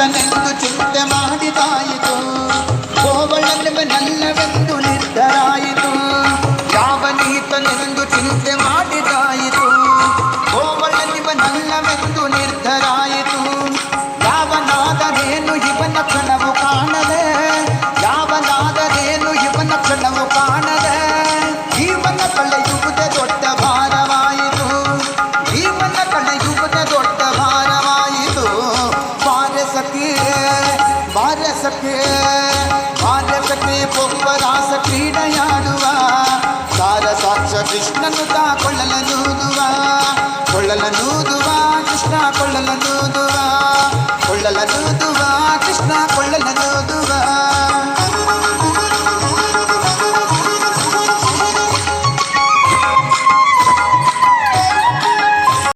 ಆತನೆಂದು ಚಿಂತೆ ಮಾಡಿದಾಯಿತು ಕೋವಳಲ್ಲವ ನಲ್ಲವೆಂದು ಸಖೆ ಬಾಲ್ಯಸಖೆ ಪೊಪ್ಪರಾಸ ಕ್ರೀಡೆಯಾಡುವ ಸಾರ ಸಾಕ್ಷ ಕೃಷ್ಣನು ತಾ ಕೊಳ್ಳಲ ನೂದುವ ಕೊಳ್ಳಲ ನೂದುವ ಕೃಷ್ಣ ಕೊಳ್ಳಲ ನೂದುವ ಕೊಳ್ಳಲ ನೂದು